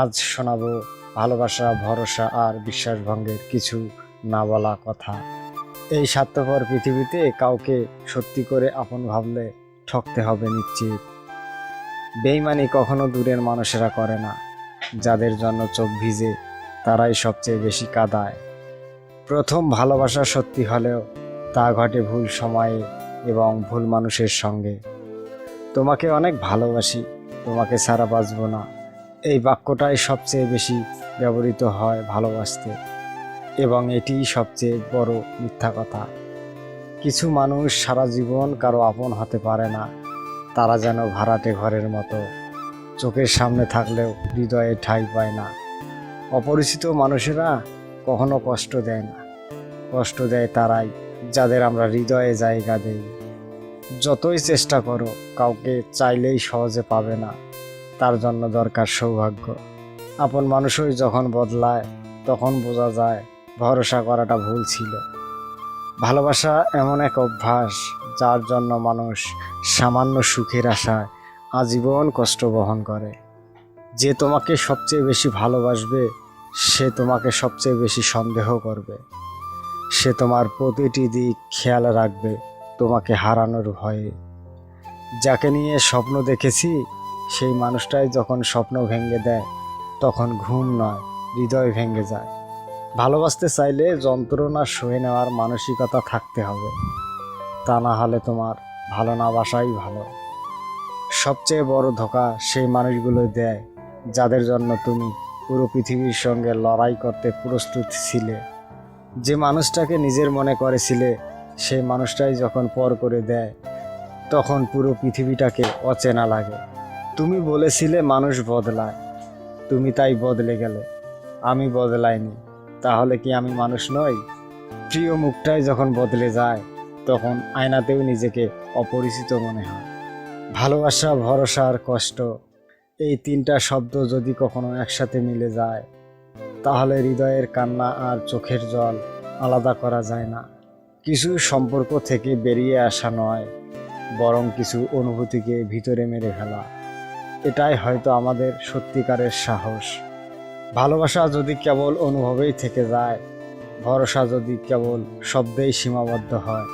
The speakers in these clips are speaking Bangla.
আজ শোনাবো ভালোবাসা, ভরসা আর বিশ্বাসভঙ্গের কিছু না বলা কথা। এই স্বার্থপর পৃথিবীতে কাউকে সত্যি করে আপন ভাবলে ঠকতে হবে নিশ্চিত। বেইমানি কখনো দূরের মানুষেরা করে না। যাদের জন্য চোখ ভিজে, তারাই সবচেয়ে বেশি কাদায়। প্রথম ভালোবাসা সত্যি হলেও তা ঘটে ভুল সময়ে এবং ভুল মানুষের সঙ্গে। তোমাকে অনেক ভালোবাসি, তোমাকে ছাড়া বাঁচবো না। এই বাক্যটাই সবচেয়ে বেশি ব্যবহৃত হয় ভালোবাসতে এবং এটিই সবচেয়ে বড় মিথ্যা কথা। কিছু মানুষ সারা জীবন কারও আপন হতে পারে না, তারা যেন ভাড়াটে ঘরের মতো, চোখের সামনে থাকলেও হৃদয়ে ঠাঁই পায় না। অপরিচিত মানুষেরা কখনো কষ্ট দেয় না। কষ্ট দেয় তারাই যাদের আমরা হৃদয়ে জায়গা দেই। যতই চেষ্টা করো, কাউকে চাইলেই সহজে পাবে না। তার জন্য দরকার সৌভাগ্য। আপন মানুষই যখন বদলায়, তখন বোঝা যায় ভরসা করাটা ভুল ছিল। ভালোবাসা এমন এক অভ্যাস, যার জন্য মানুষ সামান্য সুখের আশায় আজীবন কষ্ট বহন করে। যে তোমাকে সবচেয়ে বেশি ভালোবাসবে, সে তোমাকে সবচেয়ে বেশি সন্দেহ করবে। সে তোমার প্রতিটি দিক খেয়াল রাখবে তোমাকে হারানোর ভয়ে। যাকে নিয়ে স্বপ্ন দেখেছি সেই মানুষটাই যখন স্বপ্ন ভেঙে দেয়, তখন ঘুম নয়, হৃদয় ভেঙে যায়। ভালোবাসতে চাইলে যন্ত্রণা সয়ে নেওয়ার মানসিকতা থাকতে হবে। তা না হলে তোমার ভালো না বাসাই ভালো। সবচেয়ে বড় ধোকা সেই মানুষগুলোই দেয়, যাদের জন্য তুমি পুরো পৃথিবীর সঙ্গে লড়াই করতে প্রস্তুত ছিলে। যে মানুষটাকে নিজের মনে করেছিলে, সেই মানুষটাই যখন পর করে দেয়, তখন পুরো পৃথিবীটাকে অচেনা লাগে। তুমি বলেছিলে মানুষ বদলায়। তুমি তাই বদলে গেলে। আমি বদলাইনি। তাহলে কি আমি মানুষ নই? প্রিয় মুখটাই যখন বদলে যায়, তখন আয়নাতেও নিজেকে অপরিচিত মনে হয়। ভালোবাসা, ভরসা আর কষ্ট, এই তিনটা শব্দ যদি কখনো একসাথে মিলে যায়, তাহলে হৃদয়ের কান্না আর চোখের জল আলাদা করা যায় না। কিছু সম্পর্ক থেকে বেরিয়ে আসা নয়, বরং কিছু অনুভূতিকে ভিতরে মেরে ফেলা। এটাই হয়তো আমাদের সত্যিকারের সাহস। ভালোবাসা যদি কেবল অনুভবেই থেকে যায়, ভরসা যদি কেবল শব্দেই সীমাবদ্ধ হয়,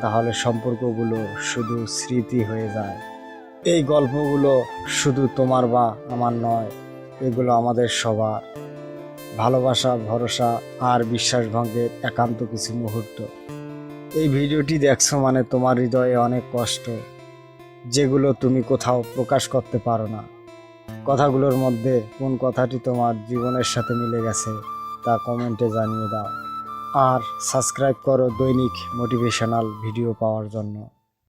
তাহলে সম্পর্কগুলো শুধু স্মৃতি হয়ে যায়। এই গল্পগুলো শুধু তোমার বা আমার নয়, এগুলো আমাদের সবার। ভালোবাসা, ভরসা আর বিশ্বাসভঙ্গের একান্ত কিছু মুহূর্ত। এই ভিডিওটি দেখছ মানে তোমার হৃদয়ে অনেক কষ্ট। যেগুলো তুমি কোথাও প্রকাশ করতে পারো না। কথাগুলোর মধ্যে কোন কথাটি তোমার জীবনের সাথে মিলে গেছে তা কমেন্টে জানিয়ে দাও। আর সাবস্ক্রাইব করো দৈনিক মোটিভেশনাল ভিডিও পাওয়ার জন্য।